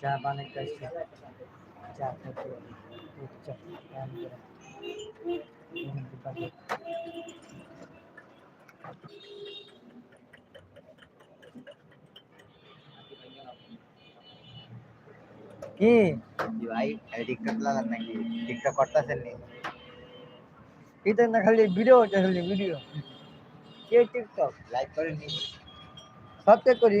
চা খাইছি চা খেতে কি? ভাই টিকটক লাগান নাকি? টিকটক করতেছেন নি? এটা না খালি ভিডিও হচ্ছে খালি ভিডিও কে টিকটক? লাইক করেন নি সবকে করি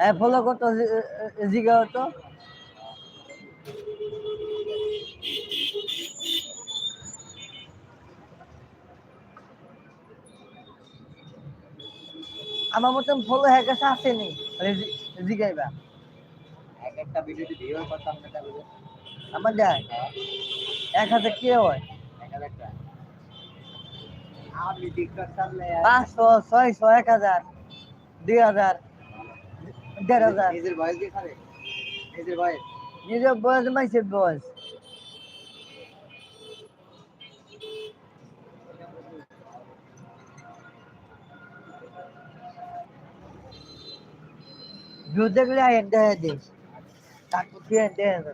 হ্যাঁ ফলো কত জিগা তো আমার মতন ফলো হ্যাঁ কাছে আসেনি জিগাইবা এক একটা ভিডিওতে ভিউ করতাম না আমার দেয়? হ্যাঁ। এক হাতে কে হয়? এক হাজার টাকা। পাঁচশো ছয়শো এক হাজার দুই হাজার। দেড় হাজার। নিজের বয়স দিয়ে খাবে? নিজের বয়স? নিজের বয়স মাইছে বয়স। ভিউ দেখলে আইন দেখা দিস তারপর দিয়ে দেখা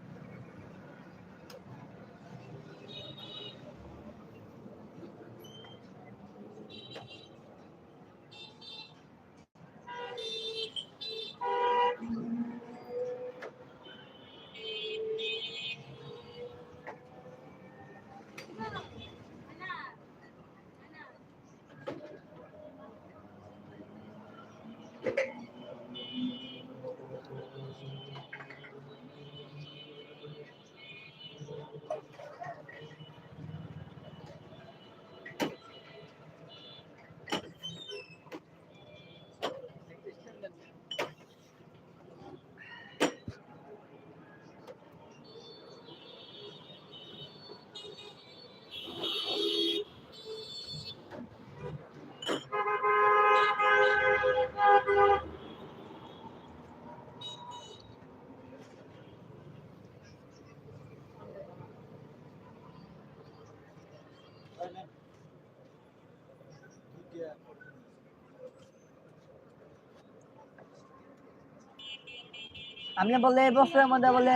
আপনি বলে এই বছরের মধ্যে বলে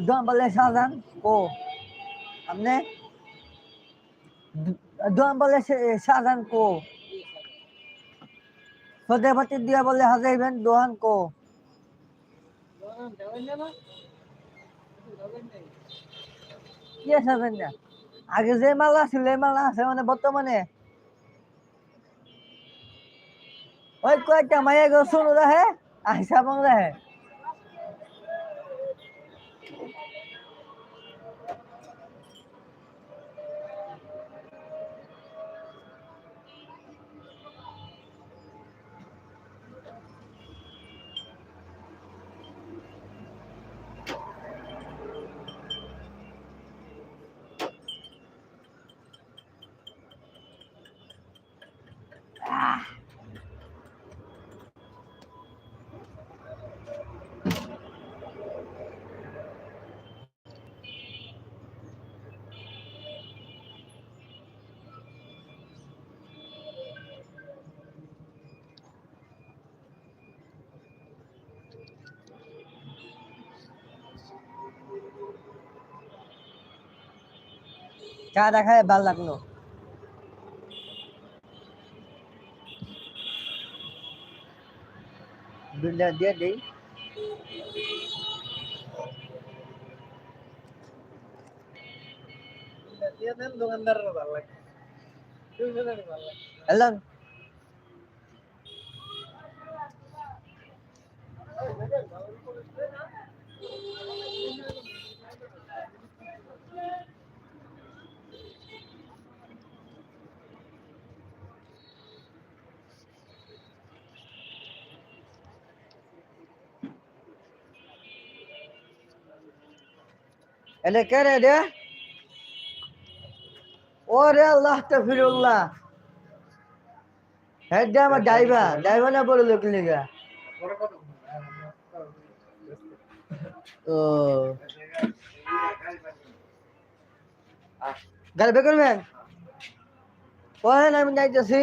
দম বলে শাহজাহান কো আপনি দম বলে সে- শাহজাহান কো সদেপাতি দিয়া বলে হাজাইবেন দোহান কো কি আছে না আগে যে মালা ছিল এই মালা আছে মানে বর্তমানে ওই কয়েকটা মাইয়া গো শুনো রাহে আইসা বং রাহে চা দেখায় ভালো লাগল। বিলটা দিয়ে দিই। দিয়ে দেন দোকানদারেরও ভালো লাগে। দুইজনেরই ভালো লাগে। এটা কে রে রে ওরে আল্লাহ তফিরুল্লাহ হ্যাঁ আমার ড্রাইভার ড্রাইভার না বলে লোক লেগা ও গাড়ি বের করবেন পরে আমি যাইতেছি